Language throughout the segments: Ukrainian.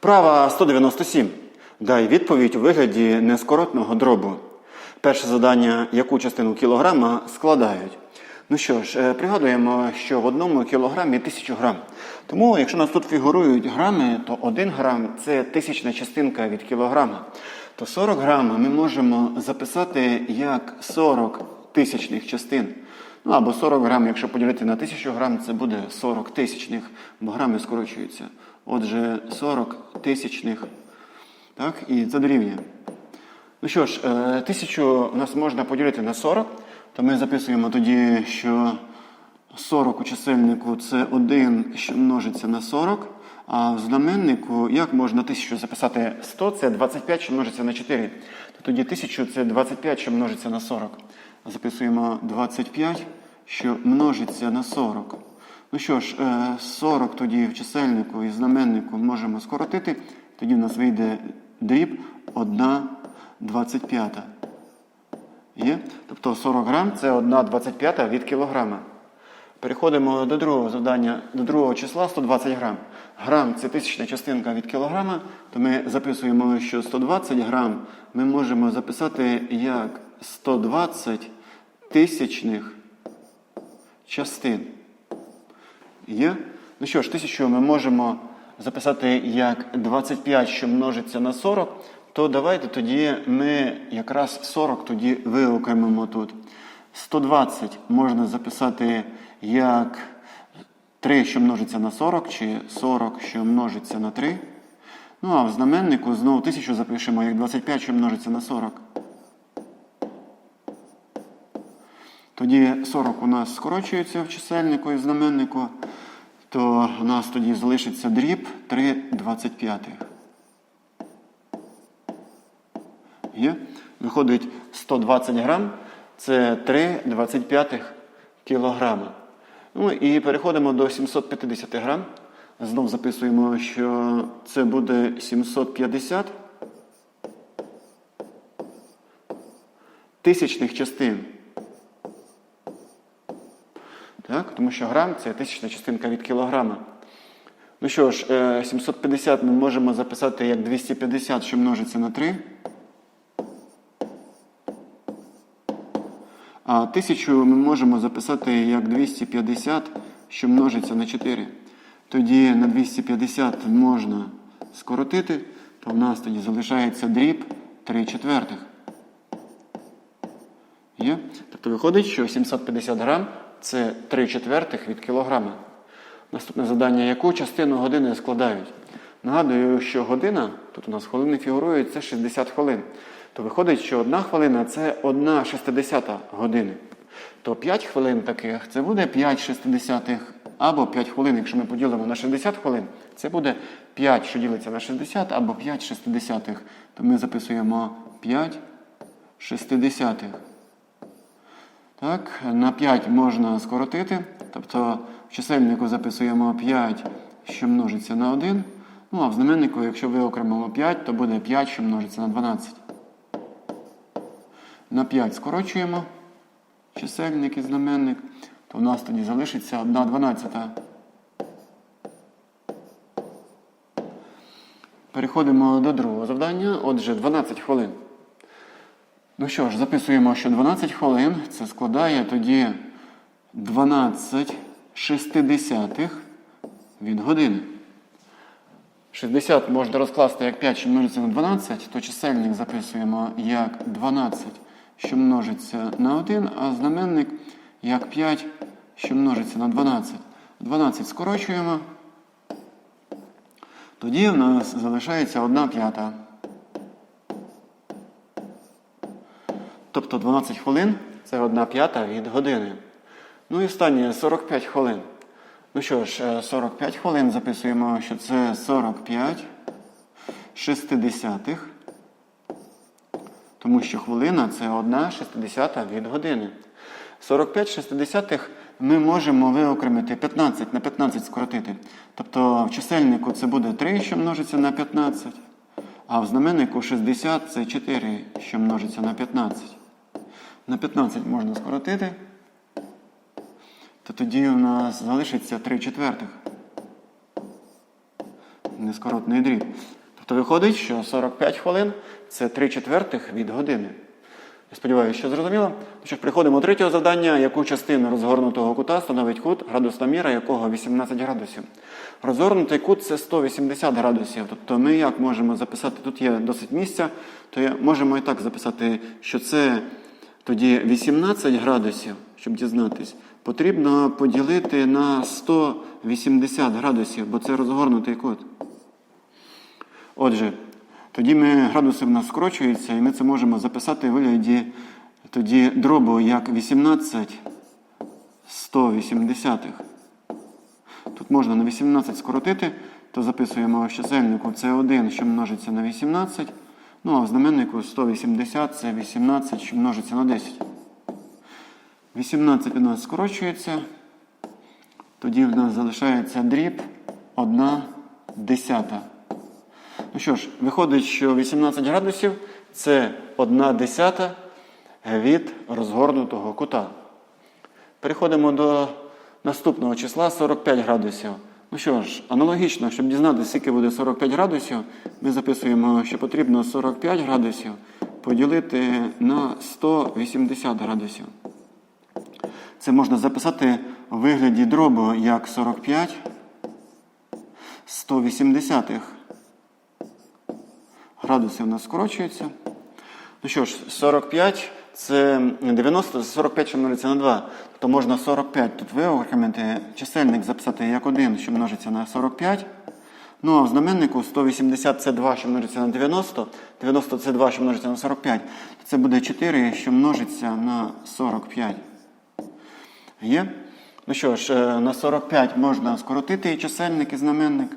Вправа 197. Дай відповідь у вигляді нескоротного дробу. Перше завдання, яку частину кілограма складають. Ну що ж, е, пригадуємо, що в одному кілограмі 1000 грам. Тому, якщо у нас тут фігурують грами, то 1 грам це тисячна частинка від кілограма. То 40 грам ми можемо записати як 40 тисячних частин. Ну або 40 грам, якщо поділити на 1000 грам, це буде 40 тисячних, бо грами скорочуються. Отже, 40 тисячних. Так, і це дорівнює. Ну що ж, е, тисячу у нас можна поділити на 40, то ми записуємо тоді, що 40 у чисельнику це 1, що множиться на 40. А в знаменнику як можна 1000 записати 100, це 25, що множиться на 4. То тоді 1000 це 25, що множиться на 40. Записуємо 25, що множиться на 40. Ну що ж, е, 40 тоді в чисельнику і знаменнику можемо скоротити. Тоді в нас вийде дріб 1 25. Є? Тобто 40 грам це 1 25 від кілограма. Переходимо до другого завдання, до другого числа 120 грам. Грам це тисячна частинка від кілограма, то ми записуємо, що 120 грам ми можемо записати як 120 тисячних частин. Є? Ну що ж, тисячу ми можемо записати як 25, що множиться на 40, то давайте тоді ми якраз 40 тоді виокремимо тут. 120 можна записати як 3, що множиться на 40, чи 40, що множиться на 3. Ну, а в знаменнику знову 1000 запишемо як 25, що множиться на 40. Тоді 40 у нас скорочується в чисельнику і в знаменнику, то у нас тоді залишиться дріб 3 25. Є? Виходить 120 грам, це 3 25 кілограма. Ну і переходимо до 750 грам. Знов записуємо, що це буде 750 тисячних частин. Так? Тому що грам це тисячна частинка від кілограма. Ну що ж, е, 750 ми можемо записати як 250, що множиться на 3. А 1000 ми можемо записати як 250, що множиться на 4. Тоді на 250 можна скоротити, то в нас тоді залишається дріб 3 четвертих. Є? Тобто виходить, що 750 грам це 3 четвертих від кілограма. Наступне завдання, яку частину години складають? Нагадую, що година, тут у нас хвилини фігурують, це 60 хвилин. То виходить, що одна хвилина це 1 шестидесята години. То 5 хвилин таких це буде 5 шестидесятих, або 5 хвилин, якщо ми поділимо на 60 хвилин, це буде 5, що ділиться на 60, або 5 шестидесятих. То ми записуємо 5 шестидесятих. Так, на 5 можна скоротити. Тобто в чисельнику записуємо 5, що множиться на 1. Ну, а в знаменнику, якщо виокремимо 5, то буде 5, що множиться на 12. На 5 скорочуємо чисельник і знаменник, то в нас тоді залишиться 1 дванадцята. Переходимо до другого завдання. Отже, 12 хвилин. Ну що ж, записуємо, що 12 хвилин це складає тоді 12 шестидесятих від години. 60 можна розкласти як 5, що множиться на 12, то чисельник записуємо як 12, що множиться на 1, а знаменник як 5, що множиться на 12. 12 скорочуємо. Тоді в нас залишається 1 п'ята. Тобто 12 хвилин це 1 п'ята від години. Ну і останнє 45 хвилин. Ну що ж, е, 45 хвилин записуємо, що це 45 шестидесятих. Тому що хвилина це 1 шестидесята від години. 45 шестидесятих ми можемо виокремити 15 на 15 скоротити. Тобто в чисельнику це буде 3, що множиться на 15, а в знаменнику 60 це 4, що множиться на 15. На 15 можна скоротити, то тоді у нас залишиться 3 четвертих. нескоротний дріб. Тобто виходить, що 45 хвилин це 3 четвертих від години. Я сподіваюся, що зрозуміло. Ну що приходимо до третього завдання, яку частину розгорнутого кута становить кут, градусна міра якого 18 градусів. Розгорнутий кут це 180 градусів. Тобто ми як можемо записати, тут є досить місця, то можемо і так записати, що це тоді 18 градусів, щоб дізнатись, потрібно поділити на 180 градусів, бо це розгорнутий кут. Отже, тоді ми, градуси в нас скорочуються, і ми це можемо записати в вигляді тоді дробу як 18 180. Тут можна на 18 скоротити, то записуємо в чисельнику це 1, що множиться на 18. Ну а в знаменнику 180 це 18, що множиться на 10. 18 у нас скорочується. Тоді в нас залишається дріб 1 десята. Ну що ж, виходить, що 18 градусів це 1 десята від розгорнутого кута. Переходимо до наступного числа 45 градусів. Ну що ж, аналогічно, щоб дізнатися, скільки буде 45 градусів, ми записуємо, що потрібно 45 градусів поділити на 180 градусів. Це можна записати у вигляді дробу як 45 180 градусів у нас скорочується. Ну що ж, 45 це 90, 45, що множиться на 2. То можна 45 тут виокремити, чисельник записати як 1, що множиться на 45. Ну а в знаменнику 180 це 2, що множиться на 90, 90 це 2, що множиться на 45. Це буде 4, що множиться на 45. Є? Ну що ж, е, на 45 можна скоротити і чисельник, і знаменник,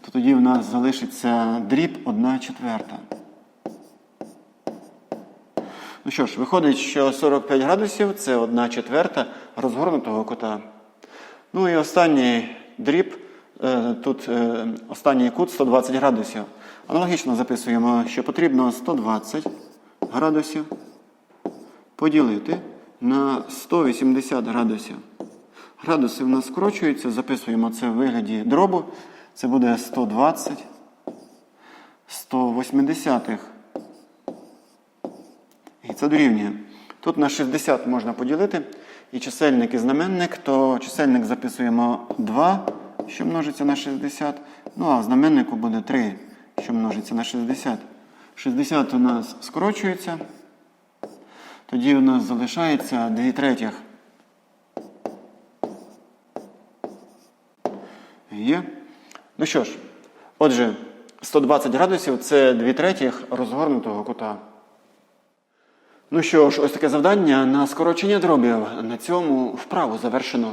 то тоді в нас залишиться дріб 1 четверта. Ну що ж, виходить, що 45 градусів це 1 четверта розгорнутого кута. Ну і останній дріб, е, тут е, останній кут 120 градусів. Аналогічно записуємо, що потрібно 120 градусів поділити на 180 градусів. Градуси в нас скорочуються, записуємо це в вигляді дробу. Це буде 120 180. І це дорівнює. Тут на 60 можна поділити. І чисельник і знаменник, то чисельник записуємо 2, що множиться на 60. Ну а в знаменнику буде 3, що множиться на 60. 60 у нас скорочується. Тоді у нас залишається 2 третіх. Є. Ну що ж, отже, 120 градусів це 2 третіх розгорнутого кута. Ну що ж, ось таке завдання на скорочення дробів. На цьому вправу завершено.